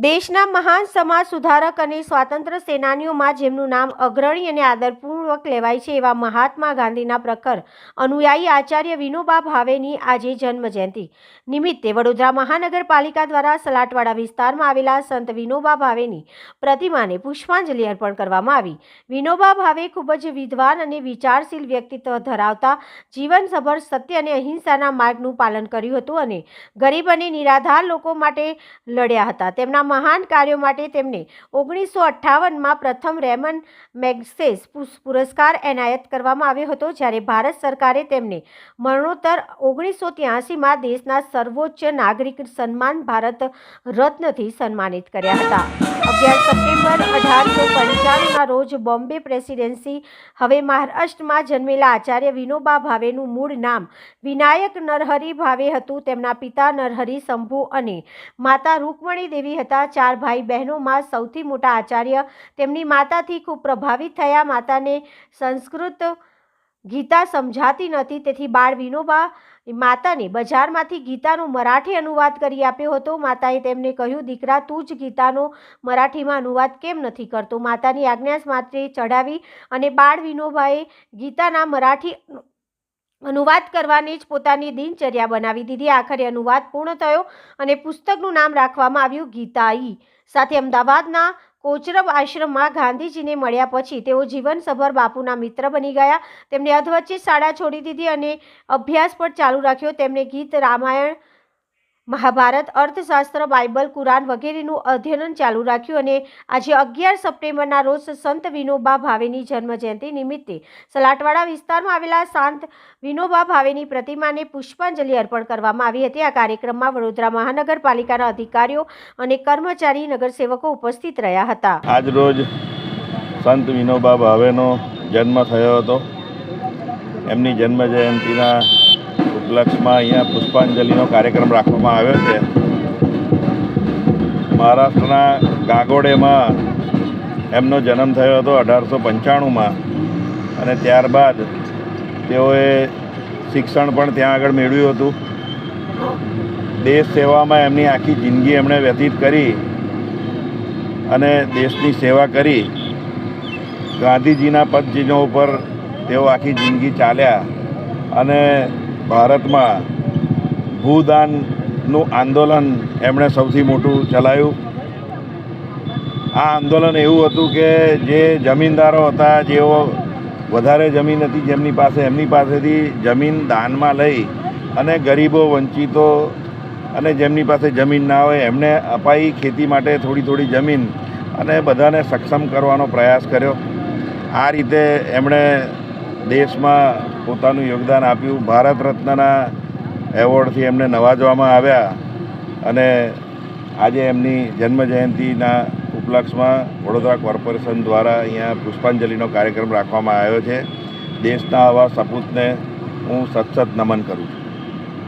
દેશના મહાન સમાજ સુધારક અને સ્વાતંત્ર્ય સેનાનીઓમાં જેમનું નામ અગ્રણી અને આદરપૂર્વક લેવાય છે એવા મહાત્મા ગાંધીના પ્રખર અનુયાયી આચાર્ય વિનોબા ભાવેની આજે જન્મજયંતિ નિમિત્તે વડોદરા મહાનગરપાલિકા દ્વારા સલાટવાડા વિસ્તારમાં આવેલા સંત વિનોબા ભાવેની પ્રતિમાને પુષ્પાંજલિ અર્પણ કરવામાં આવી. વિનોબા ભાવે ખૂબ જ વિદ્વાન અને વિચારશીલ વ્યક્તિત્વ ધરાવતા જીવનસભર સત્ય અને અહિંસાના માર્ગનું પાલન કર્યું હતું અને ગરીબ અને નિરાધાર લોકો માટે લડ્યા હતા. તેમના મહાન કાર્યો માટે તેમને ઓગણીસો અઠ્ઠાવનમાં પ્રથમ રેમન મેગ્સેસ પુરસ્કાર એનાયત કરવામાં આવ્યો હતો, જ્યારે ભારત સરકારે તેમને મરણોત્તર ઓગણીસો ત્યાસીમાં દેશના સર્વોચ્ચ નાગરિક સન્માન ભારત રત્નથી સન્માનિત કર્યા હતા. અગિયાર સપ્ટેમ્બર અઢારસો પંચાણુંના રોજ બોમ્બે પ્રેસિડેન્સી હવે મહારાષ્ટ્રમાં જન્મેલા આચાર્ય વિનોબા ભાવેનું મૂળ નામ વિનાયક નરહરી ભાવે હતું. તેમના પિતા નરહરી શંભુ અને માતા રૂકમણી દેવી હતા. ચાર ભાઈ બહેનોમાં સૌથી મોટા આચાર્ય તેમની માતાથી ખૂબ પ્રભાવિત થયા. માતાને સંસ્કૃત ગીતા સમજાતી નથી, તેથી બાળ વિનોબા માતાને બજારમાંથી ગીતાનો મરાઠી અનુવાદ કરી આપ્યો હતો. માતાએ તેમને કહ્યું, દીકરા, તું જ ગીતાનો મરાઠીમાં અનુવાદ કેમ નથી કરતો? માતાની આજ્ઞા માત્રે ચડાવી અને બાળ વિનોબાએ ગીતાના મરાઠી અનુવાદ કરવાની જ પોતાની દિનચર્યા બનાવી દીધી. આખરે અનુવાદ પૂર્ણ થયો અને પુસ્તકનું નામ રાખવામાં આવ્યું ગીતાઈ. સાથે અમદાવાદના કોચરબ આશ્રમમાં ગાંધીજીને મળ્યા પછી તેઓ જીવનસભર બાપુના મિત્ર બની ગયા. તેમણે અધવચ્ચે શાળા છોડી દીધી અને અભ્યાસ પણ ચાલુ રાખ્યો. તેમણે ગીત રામાયણ મહાભારત, અર્થશાસ્ત્ર, બાઇબલ, કુરાન વગેરેનું અધ્યયન ચાલુ રાખ્યું અને આજે અગિયાર સપ્ટેમ્બરના રોજ સંત વિનોબા ભાવેની જન્મજયંતિ નિમિત્તે સલાટવાડા વિસ્તારમાં આવેલા શાંત વિનોબા ભાવેની પ્રતિમાને પુષ્પાંજલિ અર્પણ કરવામાં આવી હતી. આ કાર્યક્રમમાં વડોદરા મહાનગરપાલિકાના અધિકારીઓ અને કર્મચારી નગરસેવકો ઉપસ્થિત રહ્યા હતા. આજ રોજ સંત વિનોબા ભાવેનો જન્મ થયો હતો. એમની જન્મ જયંતિના ઉપલક્ષમાં અહીંયા પુષ્પાંજલિનો કાર્યક્રમ રાખવામાં આવ્યો છે. મહારાષ્ટ્રના ગાગોડેમાં એમનો જન્મ થયો હતો અઢારસો પંચાણુંમાં અને ત્યારબાદ તેઓએ શિક્ષણ પણ ત્યાં આગળ મેળવ્યું હતું. દેશ સેવામાં એમની આખી જિંદગી એમણે વ્યતીત કરી અને દેશની સેવા કરી. ગાંધીજીના પદચિહ્નો ઉપર તેઓ આખી જિંદગી ચાલ્યા અને ભારતમાં ભૂદાનનું આંદોલન એમણે સૌથી મોટું ચલાવ્યું આ આંદોલન એવું હતું કે જે જમીનદારો હતા, જેઓ વધારે જમીન હતી જેમની પાસે, એમની પાસેથી જમીન દાનમાં લઈ અને ગરીબો વંચિતો અને જેમની પાસે જમીન ના હોય, એમને અપાઈ ખેતી માટે થોડી થોડી જમીન અને બધાને સક્ષમ કરવાનો પ્રયાસ કર્યો. આ રીતે એમણે દેશમાં પોતાનું યોગદાન આપ્યું. ભારત રત્નના એવોર્ડથી એમને નવાજવામાં આવ્યા અને આજે એમની જન્મ જયંતિના ઉપલક્ષમાં વડોદરા કોર્પોરેશન દ્વારા અહીંયા પુષ્પાંજલિનો કાર્યક્રમ રાખવામાં આવ્યો છે. દેશના આવા સપૂતને હું સતસત નમન કરું છું.